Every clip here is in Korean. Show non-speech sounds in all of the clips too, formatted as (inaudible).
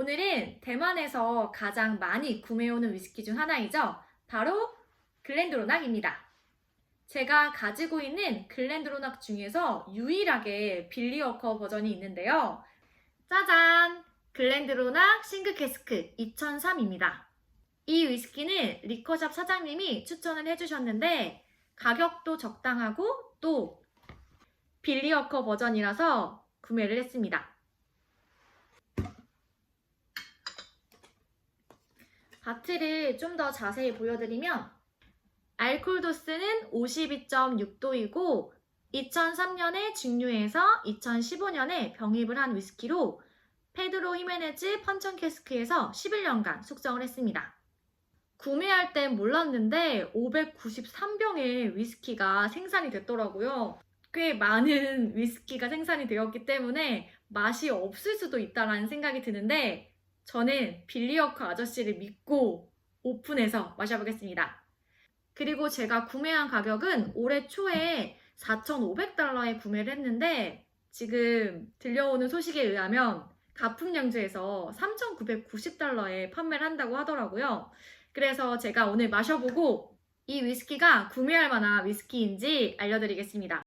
오늘은 대만에서 가장 많이 구매해오는 위스키 중 하나이죠. 바로 글렌드로낙입니다. 제가 가지고 있는 글렌드로낙 중에서 유일하게 빌리워커 버전이 있는데요. 짜잔! 글렌드로낙 싱글 캐스크 2003입니다. 이 위스키는 리커샵 사장님이 추천을 해주셨는데 가격도 적당하고 또 빌리워커 버전이라서 구매를 했습니다. 바트를 좀 더 자세히 보여드리면 알코올 도수는 52.6도이고 2003년에 증류해서 2015년에 병입을 한 위스키로 페드로 히메네즈 펀천 캐스크에서 11년간 숙성을 했습니다. 구매할 땐 몰랐는데 593병의 위스키가 생산이 됐더라고요. 꽤 많은 위스키가 생산이 되었기 때문에 맛이 없을 수도 있다라는 생각이 드는데 저는 빌리어커 아저씨를 믿고 오픈해서 마셔보겠습니다. 그리고 제가 구매한 가격은 올해 초에 4,500달러에 구매를 했는데 지금 들려오는 소식에 의하면 가품량주에서 3,990달러에 판매를 한다고 하더라고요. 그래서 제가 오늘 마셔보고 이 위스키가 구매할 만한 위스키인지 알려드리겠습니다.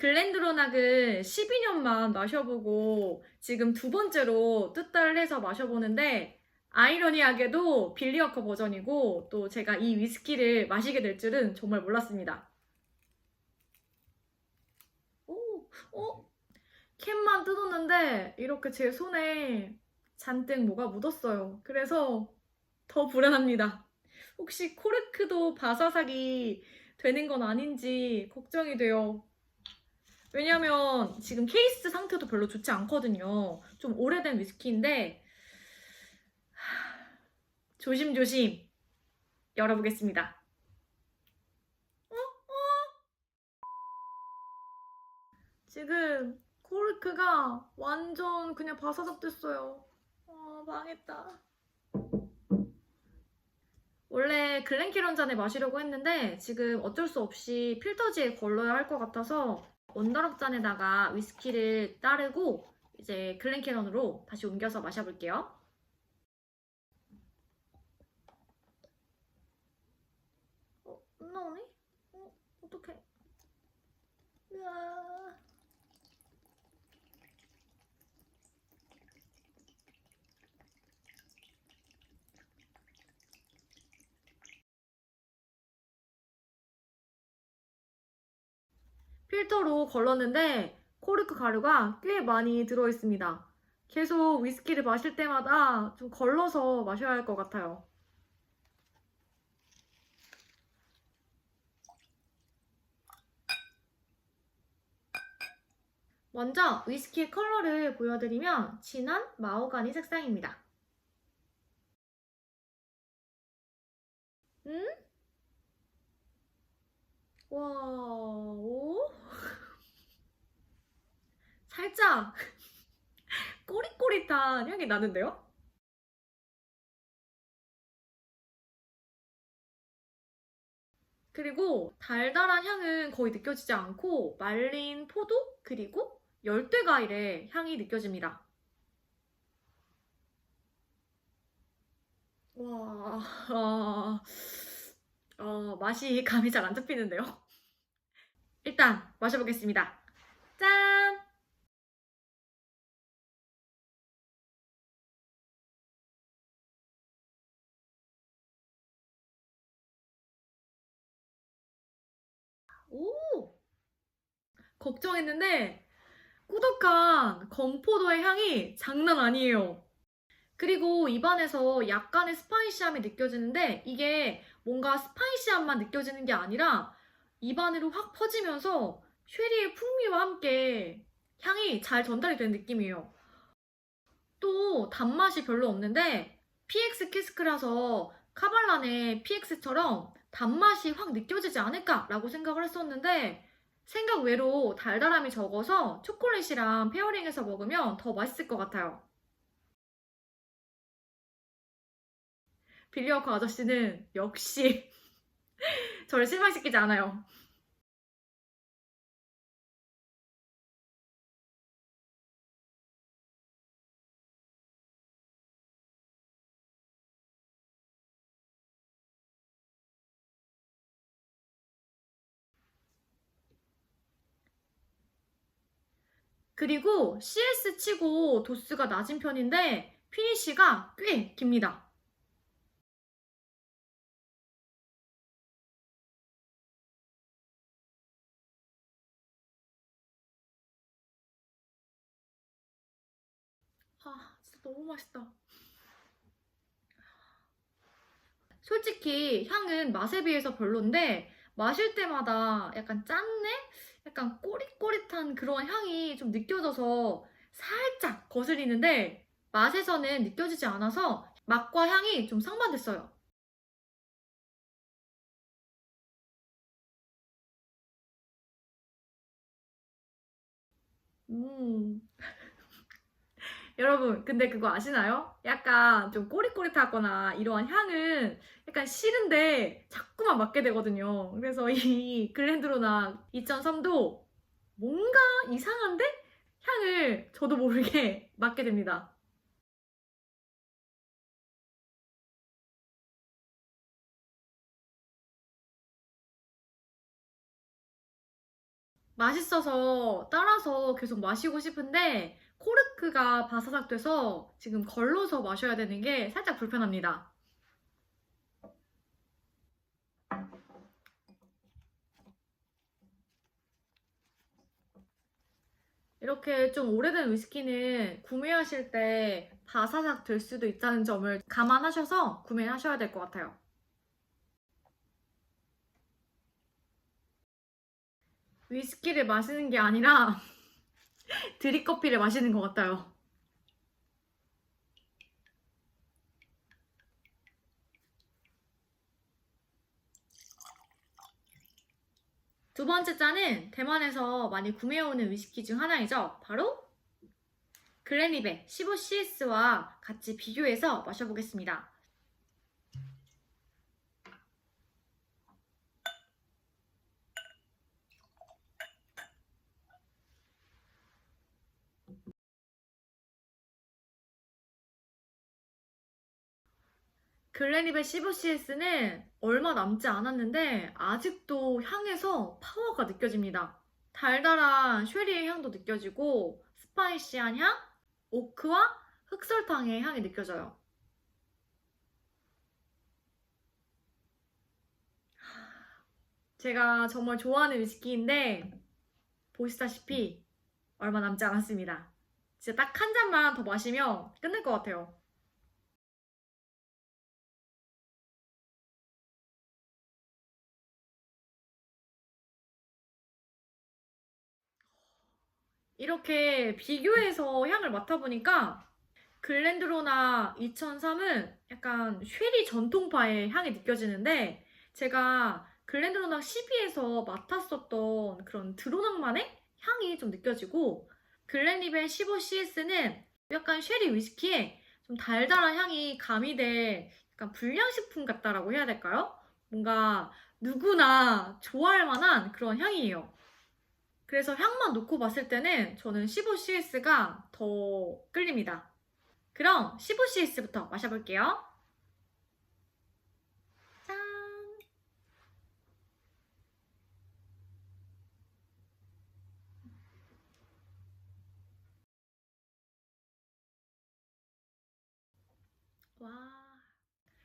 글렌드로낙은 12년만 마셔보고 지금 두 번째로 뜻달을 해서 마셔보는데 아이러니하게도 빌리어커 버전이고 또 제가 이 위스키를 마시게 될 줄은 정말 몰랐습니다. 오, 어? 캔만 뜯었는데 이렇게 제 손에 잔뜩 뭐가 묻었어요. 그래서 더 불안합니다. 혹시 코르크도 바사삭이 되는 건 아닌지 걱정이 돼요. 왜냐면 지금 케이스 상태도 별로 좋지 않거든요. 좀 오래된 위스키인데 하, 조심조심 열어보겠습니다. 어? 어? 지금 코르크가 완전 그냥 바사삭 됐어요. 아 망했다. 원래 글렌키런 잔에 마시려고 했는데 지금 어쩔 수 없이 필터지에 걸러야 할 것 같아서 원더럭 잔에다가 위스키를 따르고 이제 글렌캐런으로 다시 옮겨서 마셔볼게요. 어, 안 나오네? 어, 어떡해. 으아. 필터로 걸렀는데 코르크 가루가 꽤 많이 들어있습니다. 계속 위스키를 마실 때마다 좀 걸러서 마셔야 할 것 같아요. 먼저 위스키의 컬러를 보여드리면 진한 마호가니 색상입니다. 음? 와, 오? 살짝 (laughs) 꼬릿꼬릿한 향이 나는데요? 그리고 달달한 향은 거의 느껴지지 않고 말린 포도 그리고 열대과일의 향이 느껴집니다. 와, 아, (laughs) 어, 맛이 감이 잘 안 잡히는데요? (laughs) 일단 마셔보겠습니다. 짠! 오! 걱정했는데 꾸덕한 건포도의 향이 장난 아니에요. 그리고 입안에서 약간의 스파이시함이 느껴지는데 이게 뭔가 스파이시함만 느껴지는 게 아니라 입안으로 확 퍼지면서 쉐리의 풍미와 함께 향이 잘 전달이 되는 느낌이에요. 또 단맛이 별로 없는데 PX 키스크라서 카발란의 PX처럼 단맛이 확 느껴지지 않을까라고 생각을 했었는데 생각 외로 달달함이 적어서 초콜릿이랑 페어링해서 먹으면 더 맛있을 것 같아요. 빌리워커 아저씨는 역시 (laughs) 저를 실망시키지 않아요. 그리고 CS 치고 도수가 낮은 편인데 피니쉬가 꽤 깁니다. 아, 진짜 너무 맛있다. 솔직히 향은 맛에 비해서 별론데 마실 때마다 약간 짠내? 약간 꼬릿꼬릿한 그런 향이 좀 느껴져서 살짝 거슬리는데 맛에서는 느껴지지 않아서 맛과 향이 좀 상반됐어요. 음. 여러분, 근데 그거 아시나요? 약간 좀 꼬릿꼬릿하거나 이러한 향은 약간 싫은데 자꾸만 맡게 되거든요. 그래서 이 (laughs) 글렌드로나 2003도 뭔가 이상한데? 향을 저도 모르게 (laughs) 맡게 됩니다. 맛있어서 따라서 계속 마시고 싶은데 코르크가 바사삭 돼서 지금 걸러서 마셔야 되는 게 살짝 불편합니다. 이렇게 좀 오래된 위스키는 구매하실 때 바사삭 될 수도 있다는 점을 감안하셔서 구매하셔야 될 것 같아요. 위스키를 마시는 게 아니라 드립 커피를 마시는 것 같아요. 두 번째 잔은 대만에서 많이 구매해오는 위스키 중 하나이죠. 바로 글래니베 15CS와 같이 비교해서 마셔보겠습니다. 글래니벨 15CS는 얼마 남지 않았는데 아직도 향에서 파워가 느껴집니다. 달달한 쉐리의 향도 느껴지고 스파이시한 향, 오크와 흑설탕의 향이 느껴져요. 제가 정말 좋아하는 위스키인데 보시다시피 얼마 남지 않았습니다. 진짜 딱 한 잔만 더 마시면 끝낼 것 같아요. 이렇게 비교해서 향을 맡아보니까 글렌드로나 2003은 약간 쉐리 전통파의 향이 느껴지는데 제가 글렌드로나 12에서 맡았었던 그런 드로낭만의 향이 좀 느껴지고 글렌리벨 15CS는 약간 쉐리 위스키에 좀 달달한 향이 가미된 약간 불량식품 같다라고 해야 될까요? 뭔가 누구나 좋아할 만한 그런 향이에요. 그래서 향만 놓고 봤을 때는 저는 15CS가 더 끌립니다. 그럼 15CS부터 마셔볼게요. 짠! 와.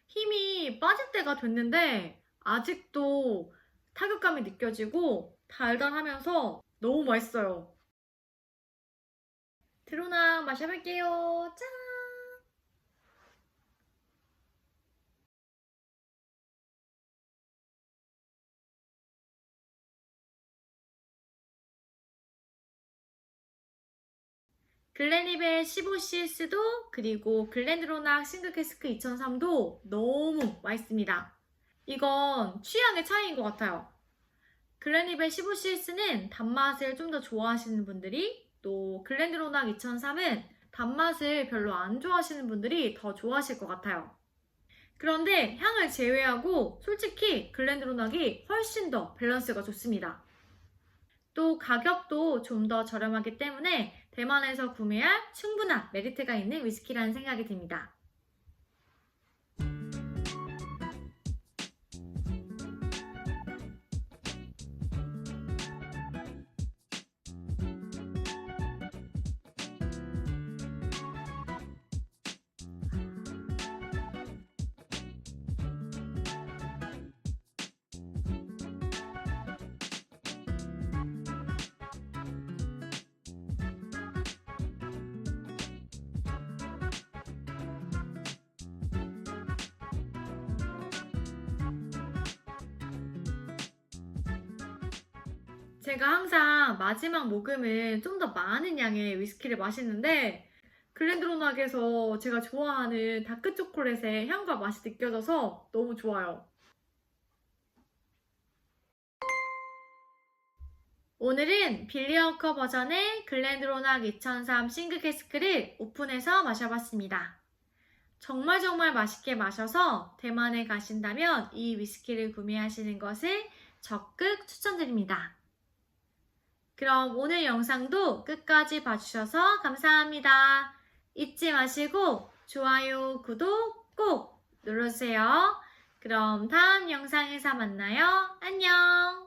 힘이 빠질 때가 됐는데 아직도 타격감이 느껴지고 달달하면서 너무 맛있어요. 드로나 마셔볼게요. 짠! 글렌리벨 15CS도 그리고 글렌드로낙 싱글캐스크 2003도 너무 맛있습니다. 이건 취향의 차이인 것 같아요. 글렌리벨 15CS는 단맛을 좀 더 좋아하시는 분들이 또 글렌드로낙 2003은 단맛을 별로 안 좋아하시는 분들이 더 좋아하실 것 같아요. 그런데 향을 제외하고 솔직히 글렌드로낙이 훨씬 더 밸런스가 좋습니다. 또 가격도 좀 더 저렴하기 때문에 대만에서 구매할 충분한 메리트가 있는 위스키라는 생각이 듭니다. 제가 항상 마지막 모금은 좀 더 많은 양의 위스키를 마시는데 글렌드로낙에서 제가 좋아하는 다크 초콜릿의 향과 맛이 느껴져서 너무 좋아요. 오늘은 빌리어커 버전의 글렌드로낙 2003 싱글 캐스크를 오픈해서 마셔봤습니다. 정말 정말 맛있게 마셔서 대만에 가신다면 이 위스키를 구매하시는 것을 적극 추천드립니다. 그럼 오늘 영상도 끝까지 봐주셔서 감사합니다. 잊지 마시고 좋아요, 구독 꼭 눌러주세요. 그럼 다음 영상에서 만나요. 안녕!